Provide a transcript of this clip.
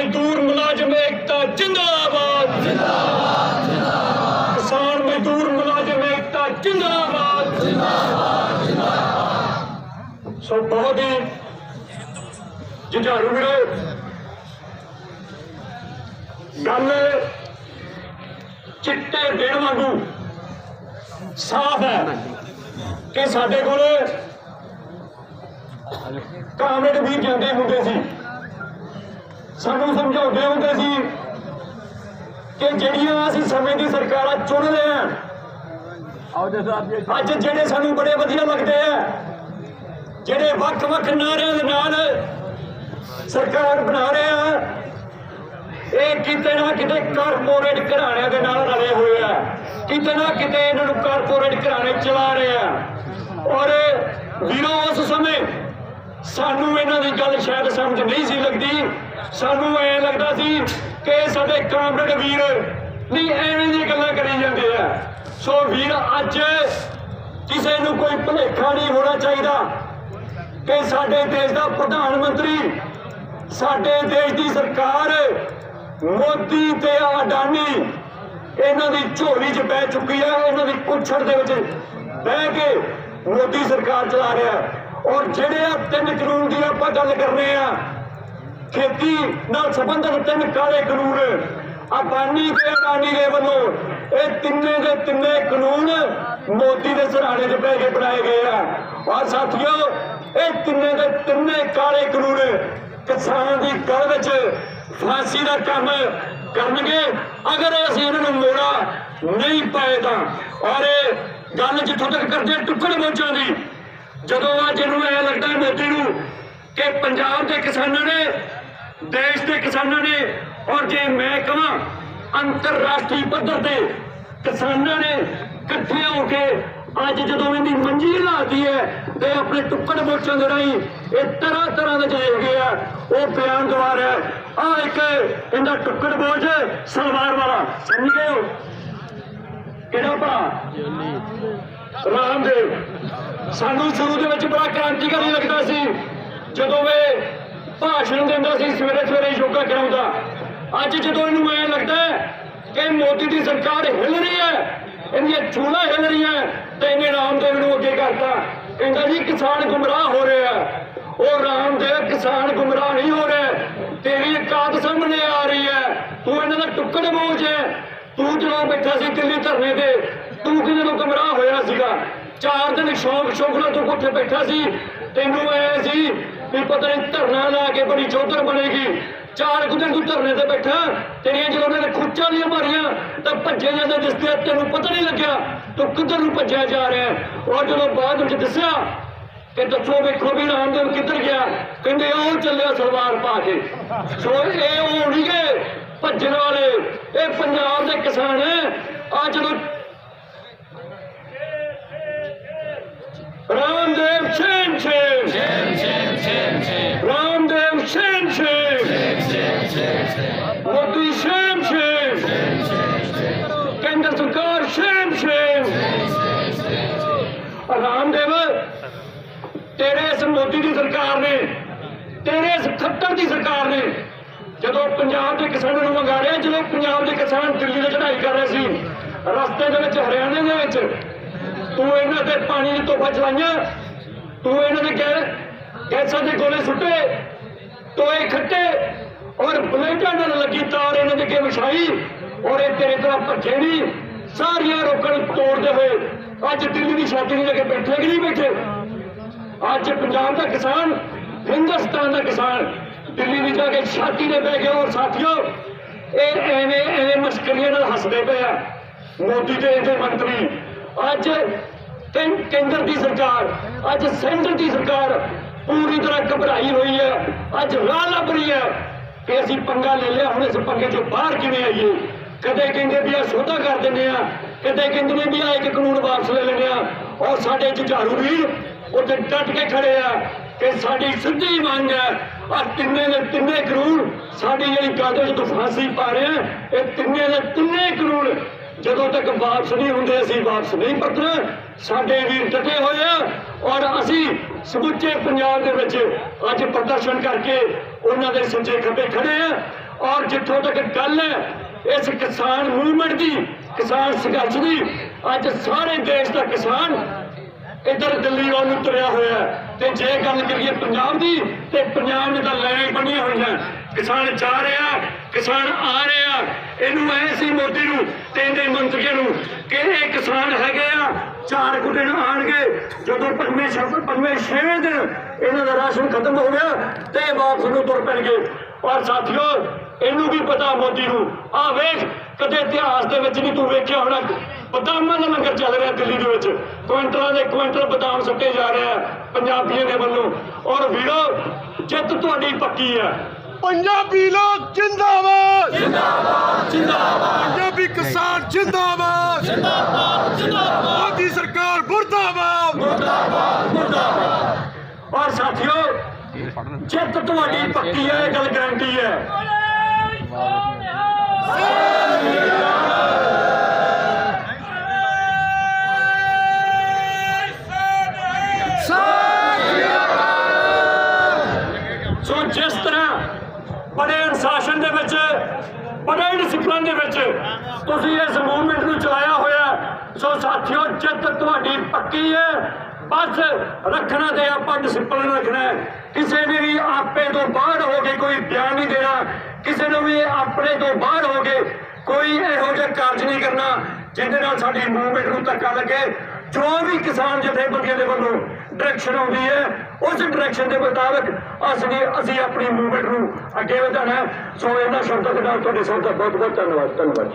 ਮਜ਼ਦੂਰ ਮੁਲਾਜ਼ਮ ਏਕਤਾ ਜਿੰਦਾਬਾਦ। ਜਿੰਦਾਬਾਦ ਜਿੰਦਾਬਾਦ ਕਿਸਾਨ ਮਜ਼ਦੂਰ ਮੁਲਾਜ਼ਮ ਏਕਤਾ ਜਿੰਦਾਬਾਦ। ਜਿੰਦਾਬਾਦ ਜਿੰਦਾਬਾਦ ਸੋ ਬਹੁਤ ਹੀ ਜੁਝਾਰੂ ਵੀਰੋ ਗੱਲ ਚਿੱਟੇ ਦਿਨ ਵਾਂਗੂ ਸਾਫ਼ ਹੈ ਕਿ ਸਾਡੇ ਕੋਲ ਕਾਮਰੇਡ ਵੀ ਜਾਂਦੇ ਹੁੰਦੇ ਸੀ। ਸਾਨੂੰ ਸਮਝਾਉਂਦੇ ਹੁੰਦੇ ਸੀ ਕਿ ਜਿਹੜੀਆਂ ਅਸੀਂ ਸਮੇਂ ਦੀ ਸਰਕਾਰਾਂ ਚੁਣਦੇ ਆ ਅੱਜ ਜਿਹੜੇ ਸਾਨੂੰ ਬੜੇ ਵਧੀਆ ਲੱਗਦੇ ਆ, ਜਿਹੜੇ ਵੱਖ-ਵੱਖ ਨਾਰਿਆਂ ਦੇ ਨਾਲ ਸਰਕਾਰ ਬਣਾ ਰਹੇ ਆ, ਇਹ ਕਿਤੇ ਨਾ ਕਿਤੇ ਕਾਰਪੋਰੇਟ ਘਰਾਣਿਆਂ ਦੇ ਨਾਲ ਰਲੇ ਹੋਏ ਆ। ਕਿਤੇ ਨਾ ਕਿਤੇ ਇਹਨਾਂ ਨੂੰ ਕਾਰਪੋਰੇਟ ਘਰਾਣੇ ਚਲਾ ਰਹੇ ਆ। ਔਰ ਵੀਰੋ, ਉਸ ਸਮੇਂ ਸਾਨੂੰ ਇਹਨਾਂ ਦੀ ਗੱਲ ਸ਼ਾਇਦ ਸਮਝ ਨਹੀਂ ਸੀ ਲੱਗਦੀ ਸਾਨੂੰ ਐ ਲੱਗਦਾ ਸੀ ਕਿ ਸਾਡੇ ਕਾਮਰੇਡ ਵੀਰ ਨਹੀਂ ਐਵੇਂ ਦੀਆਂ ਗੱਲਾਂ ਕਰੀ ਜਾਂਦੇ ਆ। ਸੋ ਵੀਰ, ਅੱਜ ਕਿਸੇ ਨੂੰ ਕੋਈ ਭੁਲੇਖਾ ਨਹੀਂ ਹੋਣਾ ਚਾਹੀਦਾ ਕਿ ਸਾਡੇ ਦੇਸ਼ ਦਾ ਪ੍ਰਧਾਨ ਮੰਤਰੀ, ਸਾਡੇ ਦੇਸ਼ ਦੀ ਸਰਕਾਰ ਮੋਦੀ ਤੇ ਅਡਾਨੀ ਇਹਨਾਂ ਦੀ ਝੋਲੀ 'ਚ ਬਹਿ ਚੁੱਕੀ ਹੈ ਇਹਨਾਂ ਦੀ ਕੁੱਛੜ ਦੇ ਵਿੱਚ ਬਹਿ ਕੇ ਮੋਦੀ ਸਰਕਾਰ ਚਲਾ ਰਿਹਾ। ਔਰ ਜਿਹੜੇ ਆ ਤਿੰਨ ਕਾਨੂੰਨ ਦੀ ਆਪਾਂ ਗੱਲ ਕਰਨੇ ਰਹੇ ਆ ਖੇਤੀ ਨਾਲ ਸੰਬੰਧਿਤ ਤਿੰਨ ਕਾਲੇ ਕਾਨੂੰਨ। ਅਬਾਨੀ ਤੇ ਅਡਾਨੀ ਦੇ ਵੱਲੋਂ ਇਹ ਤਿੰਨੇ ਦੇ ਤਿੰਨੇ ਕਾਨੂੰਨ ਮੋਦੀ ਦੇ ਸਰਾਣੇ 'ਚ ਬਹਿ ਕੇ ਬਣਾਏ ਗਏ ਆ। ਔਰ ਸਾਥੀਓ, ਇਹ ਤਿੰਨੇ ਦੇ ਤਿੰਨੇ ਕਾਲੇ ਕਾਨੂੰਨ ਕਿਸਾਨ ਦੀ ਗਲ ਵਿੱਚ ਫਾਂਸੀ ਦਾ ਕੰਮ ਕਰਨਗੇ। ਅਗਰ ਅਸੀਂ ਇਹਨਾਂ ਨੂੰ ਮੋੜਾ ਨਹੀਂ ਪਾਏ ਤਾਂ। ਔਰ ਇਹ ਗੱਲ ਜਿੱਥੋਂ ਤੱਕ ਕਰਦੇ ਟੁੱਕੜ ਮੋਚਾਂ ਦੀ। ਜਦੋਂ ਅੱਜ ਇਹਨੂੰ ਐ ਲੱਗਦਾ ਮੋਦੀ ਨੂੰ ਕਿ ਪੰਜਾਬ ਦੇ ਕਿਸਾਨਾਂ ਨੇ ਦੇਸ਼ ਦੇ ਕਿਸਾਨਾਂ ਨੇ, ਔਰ ਜੇ ਮੈਂ ਕਹਾਂ, ਅੰਤਰਰਾਸ਼ਟਰੀ ਪੱਧਰ ਤੇ ਕਿਸਾਨਾਂ ਨੇ ਇਕੱਠੇ ਹੋ ਕੇ ਅੱਜ ਜਦੋਂ ਇਹਦੀ ਮੰਜੀ ਲਾਤੀ ਹੈ ਤੇ ਆਪਣੇ ਟੁੱਕੜ ਮੋਚਾਂ ਦੇ ਰਾਹੀਂ ਇਹ ਤਰ੍ਹਾਂ ਤਰ੍ਹਾਂ ਦੇ ਜਿਹੜੇ ਹੈਗੇ ਆ, ਉਹ ਬਿਆਨ ਦਵਾ ਰਿਹਾ ਆ ਇੱਕ ਇਹਦਾ ਟੁੱਕੜ ਬੋਝ ਸਲਵਾਰ ਵਾਲਾ, ਸਮਝ ਗਏ ਹੋ? ਕਿਹੜਾ ਭਰਾ? ਰਾਮਦੇਵ। ਸਾਨੂੰ ਸ਼ੁਰੂ ਦੇ ਵਿੱਚ ਬੜਾ ਕ੍ਰਾਂਤੀਕਾਰੀ ਲੱਗਦਾ ਸੀ, ਜਦੋਂ ਇਹ ਭਾਸ਼ਣ ਦਿੰਦਾ ਸੀ, ਸਵੇਰੇ ਸਵੇਰੇ ਯੋਗਾ ਕਰਾਉਂਦਾ। ਅੱਜ ਜਦੋਂ ਇਹਨੂੰ ਐਂ ਲੱਗਦਾ ਕਿ ਮੋਦੀ ਦੀ ਸਰਕਾਰ ਹਿੱਲ ਰਹੀ ਹੈ, ਇਹਦੀਆਂ ਚੂਲਾ ਹਿੱਲ ਰਹੀਆਂ, ਤੇ ਇਹਨੇ ਰਾਮਦੇਵ ਨੂੰ ਅੱਗੇ ਕਰਤਾ। ਕਹਿੰਦਾ ਜੀ, ਕਿਸਾਨ ਗੁੰਮਰਾਹ ਹੋ ਰਿਹਾ ਉਹ ਰਾਮਦੇਵ ਕਿਸਾਨ ਗੁੰਮਰਾਹ ਨਹੀਂ ਹੋ ਰਿਹਾ। ਤੇਰੀ ਔਕਾਤ ਸਾਹਮਣੇ ਆ ਰਹੀ ਹੈ। ਤੂੰ ਇਹਨਾਂ ਦਾ ਟੁੱਕੜ ਮੋਜ ਹੈ। ਤੂੰ ਜਦੋਂ ਬੈਠਾ ਸੀ ਦਿੱਲੀ ਧਰਨੇ ਤੇ, ਤੂੰ ਕਿਹਦੇ ਨੂੰ ਗੁੰਮਰਾਹ ਹੋਇਆ ਸੀਗਾ? ਚਾਰ ਦਿਨ ਸ਼ੌਕ ਸ਼ੌਕ ਨਾਲ ਤੂੰ ਉੱਥੇ ਬੈਠਾ ਸੀ। ਤੈਨੂੰ ਐ ਸੀ ਵੀ ਪਤਾ ਨਹੀਂ ਧਰਨਾ ਲਾ ਕੇ ਬੜੀ ਚੌਧਰ ਬਣੇਗੀ। ਚਾਰ ਕੁ ਤੂੰ ਧਰਨੇ ਤੇ ਬੈਠਾ, ਤੇਰੀਆਂ ਜਦੋਂ ਉਹਨਾਂ ਨੇ ਖੁੱਚਾਂ ਲੀਆਂ ਮਾਰੀਆਂ, ਤਾਂ ਭੱਜੇ ਜਾਂਦੇ ਦਿਸਦੇ ਤੈਨੂੰ ਪਤਾ ਨਹੀਂ ਲੱਗਿਆ ਤੂੰ ਕਿੱਧਰ ਨੂੰ ਭੱਜਿਆ ਜਾ ਰਿਹਾ ਔਰ ਜਦੋਂ ਬਾਅਦ ਵਿੱਚ ਦੱਸਿਆ ਕਿ ਦੱਸੋ ਵੇਖੋ ਵੀ ਰਾਮਦੇਵ ਕਿੱਧਰ ਗਿਆ, ਕਹਿੰਦੇ ਉਹ ਚੱਲਿਆ ਸਲਵਾਰ ਪਾ ਕੇ। ਸੋ ਇਹ ਉਹ ਨਹੀਂ ਗਏ ਭੱਜਣ ਵਾਲੇ, ਇਹ ਪੰਜਾਬ ਦੇ ਕਿਸਾਨ ਆ ਜਦੋਂ ਰਾਮਦੇਵ ਰਾਮਦੇਵ, ਤੇਰੇ ਇਸ ਮੋਦੀ ਦੀ ਸਰਕਾਰ ਨੇ, ਤੇਰੇ ਇਸ ਖੱਟਰ ਦੀ ਸਰਕਾਰ ਨੇ ਜਦੋਂ ਪੰਜਾਬ ਦੇ ਕਿਸਾਨਾਂ ਨੂੰ ਮੰਗਾੜਿਆ ਜਦੋਂ ਪੰਜਾਬ ਦੇ ਕਿਸਾਨ ਦਿੱਲੀ ਤੇ ਚੜ੍ਹਾਈ ਕਰ ਰਹੇ ਸੀ, ਰਸਤੇ ਦੇ ਵਿੱਚ, ਹਰਿਆਣੇ ਦੇ ਵਿੱਚ, ਤੂੰ ਇਹਨਾਂ ਤੇ ਪਾਣੀ ਦੀ ਤੋਪਾਂ ਚਲਾਈਆਂ, ਤੂੰ ਇਹਨਾਂ ਦੇ ਗੈ, ਗੈਸਾਂ ਦੇ ਗੋਲੇ ਸੁੱਟੇ ਤੋਏ ਖੱਟੇ, ਔਰ ਬਲੇਡਾਂ ਨਾਲ ਲੱਗੀ ਤਾਰ ਇਹਨਾਂ ਦੇ ਅੱਗੇ ਵਿਛਾਈ, ਔਰ ਇਹ ਤੇਰੇ ਤਰ੍ਹਾਂ ਭੱਜੇ ਨਹੀਂ, ਸਾਰੀਆਂ ਰੋਕਣ ਤੋੜਦੇ ਹੋਏ ਅੱਜ ਦਿੱਲੀ ਦੀ ਛਾਤੀ ਨੂੰ ਲੈ ਕੇ ਬੈਠੇ ਕਿ ਨਹੀਂ ਬੈਠੇ? ਅੱਜ ਪੰਜਾਬ ਦਾ ਕਿਸਾਨ, ਹਿੰਦੁਸਤਾਨ ਦਾ ਕਿਸਾਨ, ਦਿੱਲੀ ਵਿੱਚ ਜਾ ਕੇ ਛਾਤੀ ਦੇ ਬਹਿ ਗਿਆ। ਔਰ ਸਾਥੀਓ, ਇਹ ਐਵੇਂ ਐਵੇਂ ਮਸਕਰੀਆਂ ਨਾਲ ਹੱਸਦੇ ਪਏ ਆ। ਮੋਦੀ ਤੇ ਇਹਦੇ ਮੰਤਰੀ। ਅੱਜ ਕੇਂਦਰ ਦੀ ਸਰਕਾਰ, ਅੱਜ ਸੈਂਟਰ ਦੀ ਸਰਕਾਰ ਪੂਰੀ ਤਰ੍ਹਾਂ ਘਬਰਾਈ ਹੋਈ ਹੈ। ਅੱਜ ਰਾਹ ਲੱਭ ਰਹੀ ਹੈ ਕਿ ਅਸੀਂ ਪੰਗਾ ਲੈ ਲਿਆ। ਹੁਣ ਇਸ ਪੰਗੇ ਚੋਂ ਬਾਹਰ ਕਿਵੇਂ ਆਈਏ? ਕਦੇ ਕਹਿੰਦੇ ਵੀ ਆ ਸੋਧਾ ਕਰ ਦਿੰਦੇ ਆ। ਕਿਤੇ ਕਹਿੰਦੇ ਨੇ ਵੀ ਆ ਇੱਕ ਕਾਨੂੰਨ ਵਾਪਸ ਲੈ ਲੈਂਦੇ ਆ। ਔਰ ਸਾਡੇ ਜੁਝਾਰੂ ਵੀਰ ਉੱਥੇ ਡਟ ਕੇ ਖੜੇ ਆ ਕਿ ਸਾਡੀ ਸਿੱਧੀ ਮੰਗ ਹੈ। ਆ ਤਿੰਨੇ ਦੇ ਤਿੰਨੇ ਕਾਨੂੰਨ ਸਾਡੀ ਜਿਹੜੀ ਗੱਲ ਵਿੱਚ ਫਾਂਸੀ ਪਾ ਰਹੇ ਆ, ਇਹ ਤਿੰਨੇ ਦੇ ਤਿੰਨੇ ਕਾਨੂੰਨ ਜਦੋਂ ਤੱਕ ਵਾਪਸ ਨਹੀਂ ਹੁੰਦੇ, ਅਸੀਂ ਵਾਪਸ ਨਹੀਂ ਪਰਤਣਾ ਸਾਡੇ ਵੀਰ ਡਟੇ ਹੋਏ ਆ। ਔਰ ਅਸੀਂ ਸਮੁੱਚੇ ਪੰਜਾਬ ਦੇ ਵਿੱਚ ਅੱਜ ਪ੍ਰਦਰਸ਼ਨ ਕਰਕੇ ਉਹਨਾਂ ਦੇ ਸੱਜੇ ਖੱਬੇ ਖੜੇ ਆ। ਔਰ ਜਿੱਥੋਂ ਤੱਕ ਗੱਲ ਹੈ, ਇਸ ਕਿਸਾਨ ਮੂਵਮੈਂਟ ਦੀ ਕਿਸਾਨ ਸੰਘਰਸ਼ ਦੀ ਅੱਜ ਸਾਰੇ ਦੇਸ਼ ਦਾ ਕਿਸਾਨ ਇੱਧਰ ਦਿੱਲੀ ਵੱਲ ਨੂੰ ਤੁਰਿਆ ਹੋਇਆ ਤੇ ਜੇ ਗੱਲ ਕਰੀਏ ਪੰਜਾਬ ਦੀ ਤੇ ਪੰਜਾਬ ਨੇ ਤਾਂ ਲੈਣ ਬਣੀਆਂ ਹੋਈਆਂ। ਕਿਸਾਨ ਜਾ ਰਿਹਾ, ਕਿਸਾਨ ਆ ਰਿਹਾ। ਇਹਨੂੰ ਐ ਸੀ ਮੋਦੀ ਨੂੰ ਤੇ ਇਹਦੇ ਮੰਤਰੀਆਂ ਨੂੰ ਕਿ ਇਹ ਕਿਸਾਨ ਹੈਗੇ ਆ, ਚਾਰ ਕੁ ਦਿਨ ਆਣਗੇ। ਜਦੋਂ ਪੰਜਵੇਂ ਸ਼ਬਦ, ਪੰਜਵੇਂ ਛੇਵੇਂ ਦਿਨ ਇਹਨਾਂ ਦਾ ਰਾਸ਼ਨ ਖਤਮ ਹੋ ਗਿਆ ਤੇ ਵਾਪਸ ਨੂੰ ਤੁਰ ਪੈਣਗੇ। ਔਰ ਸਾਥੀਓ, ਇਹਨੂੰ ਵੀ ਪਤਾ ਮੋਦੀ ਨੂੰ। ਆ ਵੇਖ, ਕਦੇ ਇਤਿਹਾਸ ਦੇ ਵਿੱਚ ਨਹੀਂ ਤੂੰ ਵੇਖਿਆ ਹੋਣਾ। ਬਦਾਮਾਂ ਦਾ ਲੰਗਰ ਚੱਲ ਰਿਹਾ ਦਿੱਲੀ ਦੇ ਵਿੱਚ। ਕੁਇੰਟਲਾਂ ਦੇ ਕੁਇੰਟਲ ਬਦਾਮ ਸੱਟੇ ਜਾ ਰਹੇ ਆ ਪੰਜਾਬੀਆਂ ਦੇ ਵੱਲੋਂ। ਔਰ ਵੀਰੋ, ਜਿੱਤ ਤੁਹਾਡੀ ਪੱਕੀ ਹੈ ਪੰਜਾਬੀ ਲੋਕ ਜਿੰਦਾਬਾਦ ਜਿੰਦਾਬਾਦ ਜਿੰਦਾਬਾਦ ਪੰਜਾਬੀ ਕਿਸਾਨ ਜਿੰਦਾਬਾਦ ਜਿੰਦਾਬਾਦ ਜਿੰਦਾਬਾਦ ਮੋਦੀ ਸਰਕਾਰ ਮੁਰਦਾਬਾਦ ਔਰ ਸਾਥੀਓ ਜਿੱਤ ਤੁਹਾਡੀ ਪੱਕੀ ਹੈ, ਇਹ ਗੱਲ ਗਰੰਟੀ ਹੈ। ਸੋ ਜਿਸ ਤਰ੍ਹਾਂ ਬੜੇ ਅਨੁਸ਼ਾਸਨ ਦੇ ਵਿੱਚ, ਬੜੇ ਡਿਸਪਲਿਨ ਦੇ ਵਿੱਚ ਤੁਸੀਂ ਇਸ ਮੂਵਮੈਂਟ ਨੂੰ ਚਲਾਇਆ ਹੋਇਆ ਸੋ ਸਾਥੀਓ ਜਿੱਤ ਤੁਹਾਡੀ ਪੱਕੀ ਹੈ ਬਸ ਰੱਖਣਾ ਤੇ ਆਪਾਂ ਡਿਸਪਲਿਨ ਰੱਖਣਾ ਕਿਸੇ ਨੇ ਵੀ ਆਪੇ ਤੋਂ ਬਾਹਰ ਹੋ ਕੇ ਕੋਈ ਬਿਆਨ ਨਹੀਂ ਦੇਣਾ, ਕਿਸੇ ਨੂੰ ਵੀ ਆਪਣੇ ਤੋਂ ਬਾਹਰ ਹੋ ਕੇ ਕੋਈ ਇਹੋ ਜਿਹਾ ਕਾਰਜ ਨਹੀਂ ਕਰਨਾ, ਜਿਹਦੇ ਨਾਲ ਸਾਡੀ ਮੂਵਮੈਂਟ ਨੂੰ ਧੱਕਾ ਲੱਗੇ। ਜੋ ਵੀ ਕਿਸਾਨ ਜਥੇਬੰਦੀਆਂ ਦੇ ਵੱਲੋਂ ਡਾਇਰੈਕਸ਼ਨ ਆਉਂਦੀ ਹੈ, ਉਸ ਡਾਇਰੈਕਸ਼ਨ ਦੇ ਮੁਤਾਬਕ ਅਸੀਂ ਅਸੀਂ ਆਪਣੀ ਮੂਵਮੈਂਟ ਨੂੰ ਅੱਗੇ ਵਧਾਉਣਾ ਸੋ ਇਹਨਾਂ ਸ਼ਬਦਾਂ ਦੇ ਨਾਲ ਤੁਹਾਡੇ ਸਭ ਦਾ ਬਹੁਤ ਬਹੁਤ ਧੰਨਵਾਦ ਧੰਨਵਾਦ